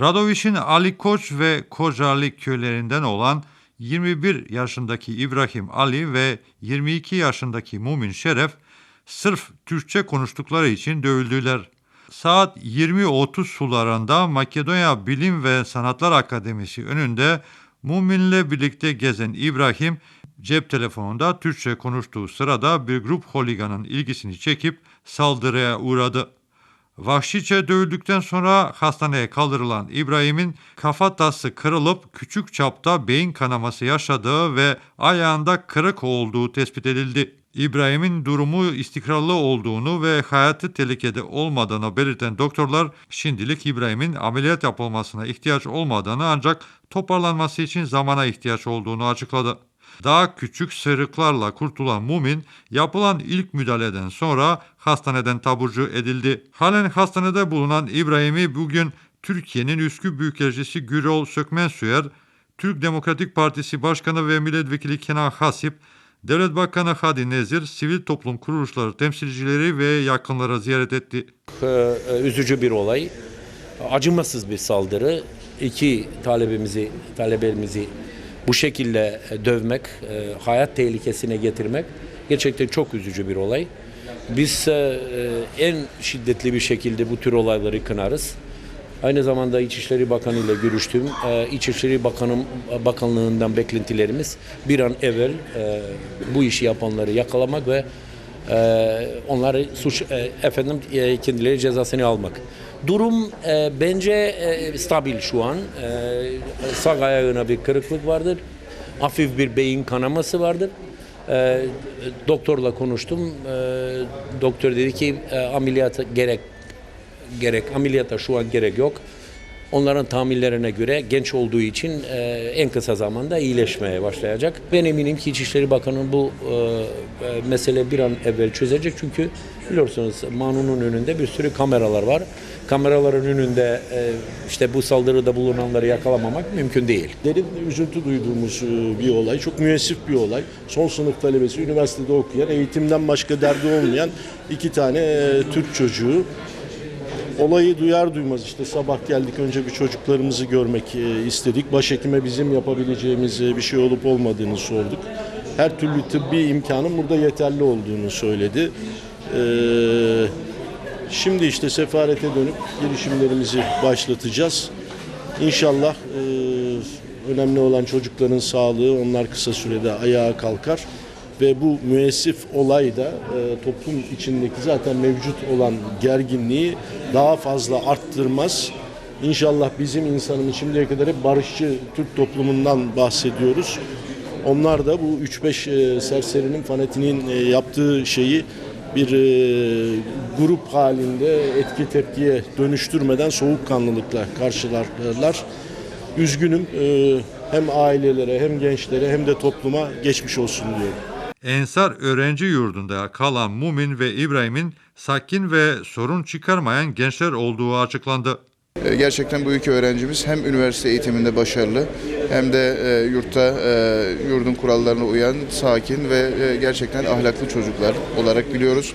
Radoviş'in Ali Koç ve Kocaeli köylerinden olan 21 yaşındaki İbrahim Ali ve 22 yaşındaki Mumin Şeref sırf Türkçe konuştukları için dövüldüler. Saat 20.30 sularında Makedonya Bilim ve Sanatlar Akademisi önünde Mumin'le birlikte gezen İbrahim cep telefonunda Türkçe konuştuğu sırada bir grup holiganın ilgisini çekip saldırıya uğradı. Vahşice dövüldükten sonra hastaneye kaldırılan İbrahim'in kafatası kırılıp küçük çapta beyin kanaması yaşadığı ve ayağında kırık olduğu tespit edildi. İbrahim'in durumu istikrarlı olduğunu ve hayatı tehlikede olmadığını belirten doktorlar şimdilik İbrahim'in ameliyat yapılmasına ihtiyaç olmadığını ancak toparlanması için zamana ihtiyaç olduğunu açıkladı. Daha küçük sıyrıklarla kurtulan Mumin yapılan ilk müdahaleden sonra hastaneden taburcu edildi. Halen hastanede bulunan İbrahim'i bugün Türkiye'nin Üsküp Büyükelçisi Gürol Sökmensuyer, Türk Demokratik Partisi Başkanı ve Milletvekili Kenan Hasip, Devlet Bakanı Hadi Nezir, sivil toplum kuruluşları temsilcileri ve yakınları ziyaret etti. Ee, üzücü bir olay. Acımasız bir saldırı. İki talebimizi, talebemizi bu şekilde dövmek, e, hayat tehlikesine getirmek gerçekten çok üzücü bir olay. Biz e, en şiddetli bir şekilde bu tür olayları kınarız. Aynı zamanda İçişleri Bakanı ile görüştüm. İçişleri Bakanım, Bakanlığından beklentilerimiz bir an evvel e, bu işi yapanları yakalamak ve e, onları suç e, efendim e, kendileri cezasını almak. Durum e, bence e, stabil şu an. E, sağ ayağına bir kırıklık vardır. Hafif bir beyin kanaması vardır. E, doktorla konuştum. E, doktor dedi ki e, ameliyata gerek gerek ameliyata şu an gerek yok. Onların tahminlerine göre genç olduğu için e, en kısa zamanda iyileşmeye başlayacak. Ben eminim ki İçişleri Bakanı bu e, e, mesele bir an evvel çözecek. Çünkü biliyorsunuz Manu'nun önünde bir sürü kameralar var. Kameraların önünde e, işte bu saldırıda bulunanları yakalamamak mümkün değil. Derin üzüntü duyduğumuz e, bir olay. Çok müessif bir olay. Son sınıf talebesi, üniversitede okuyan, eğitimden başka derdi olmayan iki tane e, Türk çocuğu. Olayı duyar duymaz işte sabah geldik önce bir çocuklarımızı görmek e, istedik. Başhekime bizim yapabileceğimiz e, bir şey olup olmadığını sorduk. Her türlü tıbbi imkanın burada yeterli olduğunu söyledi. Ee, Şimdi işte sefarete dönüp girişimlerimizi başlatacağız. İnşallah e, önemli olan çocukların sağlığı onlar kısa sürede ayağa kalkar ve bu müessif olay da e, toplum içindeki zaten mevcut olan gerginliği daha fazla arttırmaz. İnşallah bizim insanımız şimdiye kadar hep barışçı Türk toplumundan bahsediyoruz. Onlar da bu 3-5 e, serserinin fanatinin e, yaptığı şeyi bir e, grup halinde etki tepkiye dönüştürmeden soğukkanlılıkla karşılarlar. Üzgünüm e, hem ailelere hem gençlere hem de topluma geçmiş olsun diyorum. Ensar Öğrenci Yurdu'nda kalan Mumin ve İbrahim'in sakin ve sorun çıkarmayan gençler olduğu açıklandı. E, Gerçekten bu iki öğrencimiz hem üniversite eğitiminde başarılı hem de e, yurtta e, yurdun kurallarına uyan, sakin ve e, gerçekten ahlaklı çocuklar olarak biliyoruz.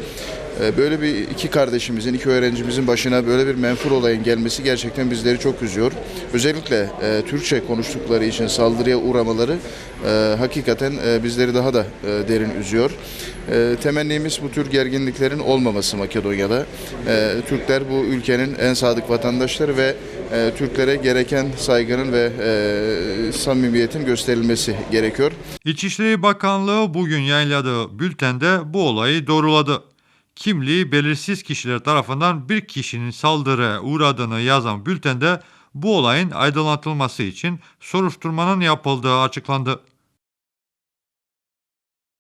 E, Böyle bir iki kardeşimizin, iki öğrencimizin başına böyle bir menfur olayın gelmesi gerçekten bizleri çok üzüyor. Özellikle e, Türkçe konuştukları için saldırıya uğramaları e, hakikaten e, bizleri daha da e, derin üzüyor. E, temennimiz bu tür gerginliklerin olmaması Makedonya'da. E, Türkler bu ülkenin en sadık vatandaşları ve e, Türklere gereken saygının ve e, samimiyetin gösterilmesi gerekiyor. İçişleri Bakanlığı bugün yayınladığı bültende bu olayı doğruladı. Kimliği belirsiz kişiler tarafından bir kişinin saldırıya uğradığını yazan bültende bu olayın aydınlatılması için soruşturmanın yapıldığı açıklandı.